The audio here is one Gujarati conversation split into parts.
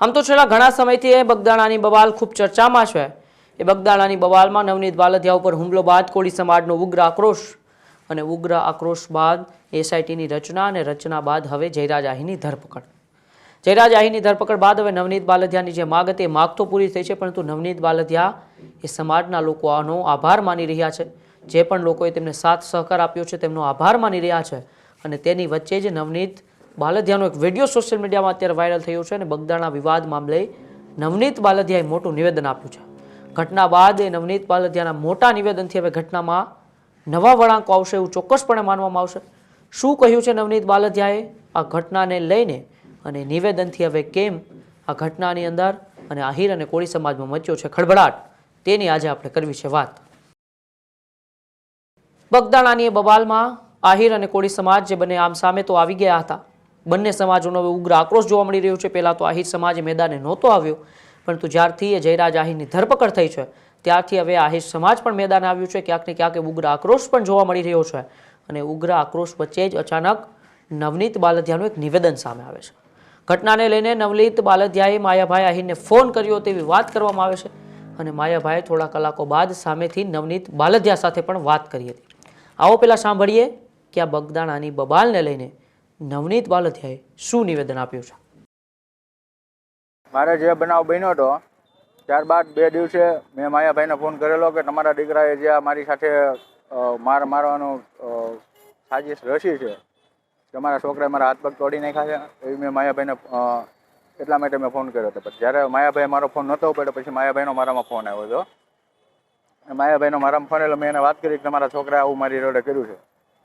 આમ તો છેલ્લા ઘણા સમયથી એ બગદાણાની બવાલ ખૂબ ચર્ચામાં છે. એ બગદાણાની બવાલમાં નવનીત બાલધિયા ઉપર હુમલો બાદ કોળી સમાજનો ઉગ્ર આક્રોશ અને ઉગ્ર આક્રોશ બાદ એસઆઈટીની રચના અને રચના બાદ હવે જયરાજ આહીની ધરપકડ. જયરાજ આહીની ધરપકડ બાદ હવે નવનીત બાલધિયાની જે માગ હતી એ માગ તો પૂરી થઈ છે, પરંતુ નવનીત બાલધિયા એ સમાજના લોકો આનો આભાર માની રહ્યા છે. જે પણ લોકોએ તેમને સાથ સહકાર આપ્યો છે, તેમનો આભાર માની રહ્યા છે અને તેની વચ્ચે જ નવનીત બાલદિયાનો એક વીડિયો સોશિયલ મીડિયામાં અત્યારે વાયરલ થયો છે અને બગદાણા વિવાદ મામલે નવનીત બાલધિયાએ મોટું નિવેદન આપ્યું છે. ઘટના બાદ એ નવનીત બાલધિયાના મોટા નિવેદનથી હવે ઘટનામાં નવા વળાંકો આવશે એવું ચોક્કસપણે માનવામાં આવશે. શું કહ્યું છે નવનીત બાલધિયાએ આ ઘટનાને લઈને અને નિવેદનથી હવે કેમ આ ઘટનાની અંદર અને આહિર અને કોળી સમાજમાં મચ્યો છે ખળભળાટ? તેની આજે આપણે કરવી છે વાત. બગદાણાની એ બબાલમાં આહિર અને કોળી સમાજ જે બંને આમ સામે તો આવી ગયા હતા. બંને સમાજોનો હવે ઉગ્ર આક્રોશ જોવા મળી રહ્યો છે. પહેલાં તો આહિર સમાજ મેદાને નહોતો આવ્યો, પરંતુ જ્યારથી એ જયરાજ આહિરની ધરપકડ થઈ છે, ત્યારથી હવે આહિર સમાજ પણ મેદાને આવ્યું છે. ક્યાંક ને ક્યાંક ઉગ્ર આક્રોશ પણ જોવા મળી રહ્યો છે અને ઉગ્ર આક્રોશ વચ્ચે જ અચાનક નવનીત બાલધિયાનું એક નિવેદન સામે આવે છે. ઘટનાને લઈને નવનીત બાલધિયાએ માયાભાઈ આહિરને ફોન કર્યો તેવી વાત કરવામાં આવે છે અને માયાભાઈએ થોડા કલાકો બાદ સામેથી નવનીત બાલધિયા સાથે પણ વાત કરી હતી. આવો પહેલાં સાંભળીએ કે આ બગદાણાની બબાલને લઈને નવનીત બાલદિયાએ શું નિવેદન આપ્યું છે? મારે જે બનાવ બન્યો હતો, ત્યારબાદ બે દિવસે મેં માયાભાઈને ફોન કરેલો કે તમારા દીકરાએ જે મારી સાથે માર મારવાનો સાજિશ રસી છે તમારા છોકરાએ મારા હાથ પગ તોડી નાખ્યા છે, એવી મેં માયાભાઈને એટલા માટે મેં ફોન કર્યો હતો. પછી જ્યારે માયાભાઈ મારો ફોન નહોતો પડ્યો પછી માયાભાઈનો મારામાં ફોન આવ્યો હતો. માયાભાઈનો મારામાં ફોન એટલે મેં એને વાત કરી કે તમારા છોકરાએ આવું મારી રોડે કર્યું છે.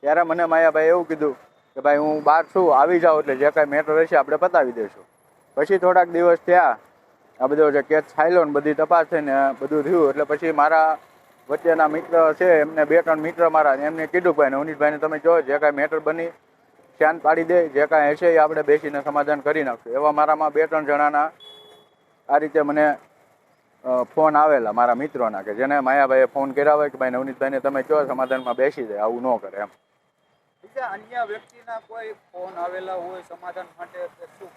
ત્યારે મને માયાભાઈ એવું કીધું કે ભાઈ હું બહાર છું, આવી જાઉં એટલે જે કાંઈ મેટર રહેશે આપણે પતાવી દઈશું પછી થોડાક દિવસ થયા, આ બધો જે કેસ છાયલો ને બધી તપાસ થઈને બધું થયું, એટલે પછી મારા વચ્ચેના મિત્ર છે, એમને બે ત્રણ મિત્ર મારા, એમને કીધું ભાઈ નવનીતભાઈને તમે જો, જે કાંઈ મેટર બની, શાંત પાડી દે, જે કાંઈ હશે એ આપણે બેસીને સમાધાન કરી નાખશું. એવા મારામાં બે ત્રણ જણાના આ રીતે મને ફોન આવેલા મારા મિત્રોના, કે જેને માયાભાઈએ ફોન કર્યા હોય કે ભાઈ નવનીતભાઈને તમે કહો સમાધાનમાં બેસી જાય, આવું ન કરે, એમ. બીજા અન્ય વ્યક્તિના કોઈ ફોન આવેલા હોય સમાધાન માટે કે શું?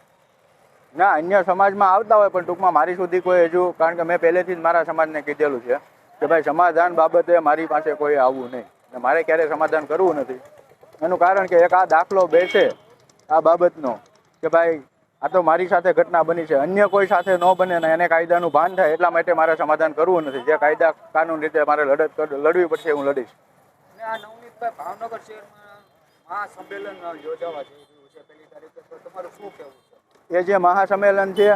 ના અન્ય સમાજમાં આવતા હોય પણ ટૂંકમાં મારી સુધી કોઈ હજુ કારણ કે મેં પહેલેથી જ મારા સમાજને કીધેલું છે કે ભાઈ સમાધાન બાબતે મારી પાસે કોઈ આવવું નહીં. ને મારે ક્યારેય સમાધાન કરવું નથી. એનું કારણ કે એક આ દાખલો બેસે આ બાબતનો કે ભાઈ આ તો મારી સાથે ઘટના બની છે. અન્ય કોઈ સાથે ન બને ને એને કાયદાનું ભાન થાય એટલા માટે મારે સમાધાન કરવું નથી. જે કાયદા કાનૂન રીતે મારે લડત લડવી પડશે હું લડીશ. ભાવનગર શહેરમાં મહાસંમેલન યોજાવા શું એ જે મહાસંમેલન છે,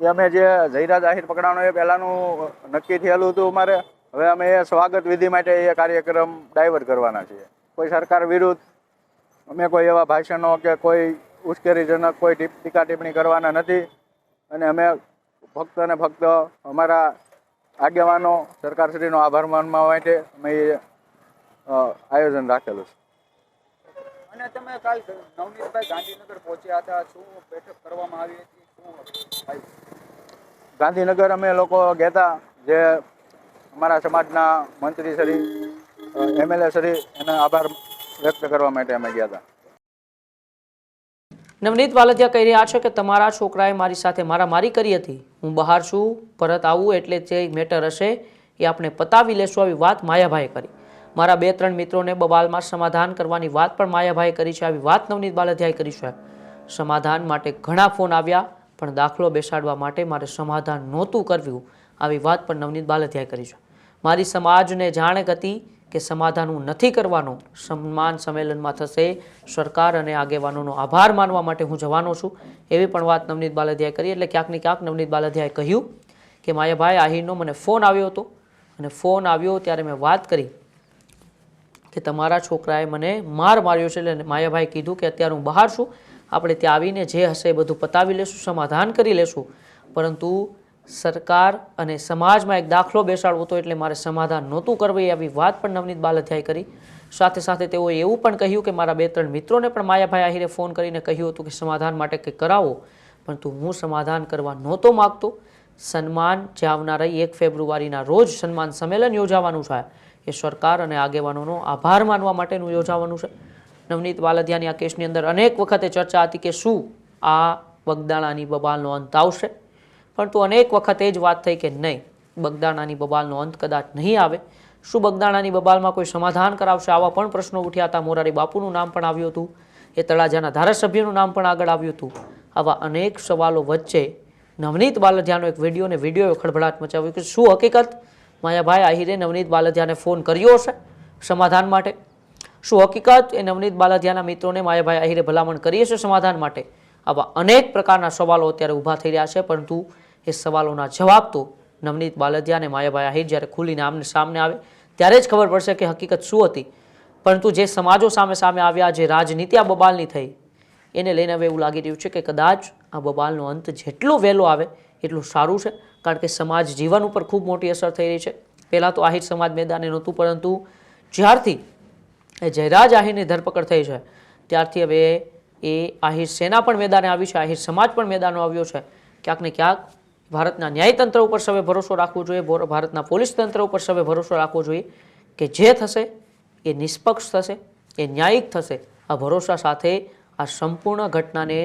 એ અમે જે જયરાજ જાહેર પકડાણો એ પહેલાંનું નક્કી થયેલું હતું અમારે. હવે અમે એ સ્વાગત વિધિ માટે એ કાર્યક્રમ ડાયવર્ટ કરવાના છીએ. કોઈ સરકાર વિરુદ્ધ અમે કોઈ એવા ભાષણો કે કોઈ ઉશ્કેરીજનક કોઈ ટીકા ટિપ્પણી કરવાના નથી. અને અમે ફક્ત અને ફક્ત અમારા આગેવાનો, સરકારશ્રીનો આભાર માનવા માટે અમે આયોજન રાખેલું છે. અને તમે કાલ નવનીતભાઈ ગાંધીનગર પહોંચ્યા હતા. શું બેઠક કરવામાં આવી હતી? શું ગાંધીનગર અમે લોકો ગયા જે અમારા સમાજના મંત્રી શ્રી એમએલએ શ્રી એનો આભાર વ્યક્ત કરવા માટે અમે ગયા હતા. નવનીત વાલતિયા કહી રહ્યા છે કે તમારા છોકરાએ મારી સાથે મારામારી કરી હતી. હું બહાર છું પરત આવું એટલે જે મેટર હશે એ આપણે પતાવી લેશું આવી વાત માયાભાઈએ કરી. મારા બે ત્રણ મિત્રોને બબાલમાં સમાધાન કરવાની વાત પણ માયાભાઈએ કરી છે. આવી વાત નવનીત બાલદિયાએ કરી છે. સમાધાન માટે ઘણા ફોન આવ્યા, પણ દાખલો બેસાડવા માટે મારે સમાધાન નહોતું કરવું આવી વાત પણ નવનીત બાલદિયાએ કરી છે. મારી સમાજને જાણ હતી કે સમાધાન હું નથી કરવાનો. સન્માન સંમેલનમાં થશે. સરકાર અને આગેવાનોનો આભાર માનવા માટે હું જવાનો છું. એવી પણ વાત નવનીત બાલદિયાએ કરી. એટલે ક્યાંક ને ક્યાંક નવનીત બાલદિયાએ કહ્યું કે, માયાભાઈ આહીરનો મને ફોન આવ્યો હતો. અને ફોન આવ્યો ત્યારે મેં વાત કરી. કે તમારા છોકરાએ મને માર માર્યો છે એટલે માયાભાઈ કીધું કે અત્યારે હું બહાર છું. આપણે ત્યાં આવીને જે હશે એ બધું પતાવી લેશું, સમાધાન કરી લેશું. પરંતુ સરકાર અને સમાજમાં એક દાખલો બેસાડવો હતો એટલે મારે સમાધાન નહોતું કરવું. એ આવી વાત પણ નવનીત બાલથિયાએ કરી. સાથે સાથે તેઓએ એવું પણ કહ્યું કે મારા બે ત્રણ મિત્રોને પણ માયાભાઈ આહિરે ફોન કરીને કહ્યું હતું કે સમાધાન માટે કંઈક કરાવો. પરંતુ હું સમાધાન કરવા નહોતો માગતો. સન્માન જે આવનારી એક ફેબ્રુઆરીના રોજ સન્માન સંમેલન યોજાવાનું છે. એ સરકાર અને આગેવાનોનો આભાર માનવા માટેનું યોજાવાનું છે. નવનીત વાલધિયાની આ કેસની અંદર અનેક વખતે ચર્ચા હતી કે શું આ બગદાણાની બબાલનો અંત આવશે. પરંતુ અનેક વખત એ જ વાત થઈ કે નહીં, બગદાણાની બબાલનો અંત કદાચ નહીં આવે. શું બગદાણાની બબાલમાં કોઈ સમાધાન કરાવશે આવા પણ પ્રશ્નો ઉઠ્યા હતા. મોરારી બાપુનું નામ પણ આવ્યું હતું. એ તળાજાના ધારાસભ્યનું નામ પણ આગળ આવ્યું હતું. આવા અનેક સવાલો વચ્ચે નવનીત બાલધિયાનો એક વીડિયો અને વિડીયોએ ખળભળાટ મચાવ્યો કે શું હકીકત? માયાભાઈ આહિરે નવનીત બાલધિયાને ફોન કર્યો હશે સમાધાન માટે? શું હકીકત એ નવનીત બાલધિયાના મિત્રોને માયાભાઈ આહિરે ભલામણ કરી હશે સમાધાન માટે? આવા અનેક પ્રકારના સવાલો અત્યારે ઊભા થઈ રહ્યા છે, પરંતુ એ સવાલોના જવાબ તો નવનીત બાલધિયા અને માયાભાઈ આહિર જ્યારે ખુલીને આમને સામને આવે, ત્યારે જ ખબર પડશે કે હકીકત શું હતી. પરંતુ જે સમાજો સામે સામે આવ્યા, જે રાજનીતિ આ બબાલની થઈ, એને લઈને હવે એવું લાગી રહ્યું છે કે કદાચ આ બબાલનો અંત જેટલો વહેલો આવે એટલું સારું છે, કારણ કે સમાજ જીવન ઉપર ખૂબ મોટી અસર થઈ રહી છે. પહેલાં તો આહિર સમાજ મેદાને નહોતું, પરંતુ જ્યારથી એ જયરાજ આહિરની ધરપકડ થઈ છે, ત્યારથી હવે એ આહિર સેના પણ મેદાને આવી છે, આહિર સમાજ પણ મેદાનો આવ્યો છે. ક્યાંક ને ક્યાંક ભારતના ન્યાયતંત્ર ઉપર સવે ભરોસો રાખવો જોઈએ ભારતના પોલીસ તંત્ર ઉપર સવે ભરોસો રાખવો જોઈએ કે જે થશે એ નિષ્પક્ષ થશે, એ ન્યાયિક થશે. આ ભરોસા સાથે આ સંપૂર્ણ ઘટનાને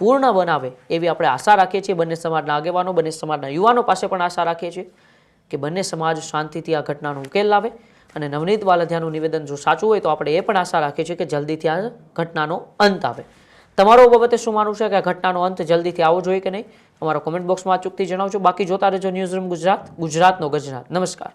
પૂર્ણ બનાવે એવી આપણે આશા રાખીએ છીએ. બંને સમાજના આગેવાનો, બંને સમાજના યુવાનો પાસે પણ આશા રાખીએ છીએ કે બંને સમાજ શાંતિથી આ ઘટનાનો ઉકેલ લાવે. અને નવનીત વાલધિયાનું નિવેદન જો સાચું હોય તો આપણે એ પણ આશા રાખીએ છીએ કે જલ્દીથી આ ઘટનાનો અંત આવે. તમારો બાબતે શું માનવું છે કે આ ઘટનાનો અંત જલ્દીથી આવવો જોઈએ કે નહીં? અમારા કોમેન્ટ બોક્સમાં અચૂકથી જણાવજો. બાકી જોતા રહેજો ન્યૂઝ ગુજરાત, ગુજરાતનો ગુજરાત. નમસ્કાર.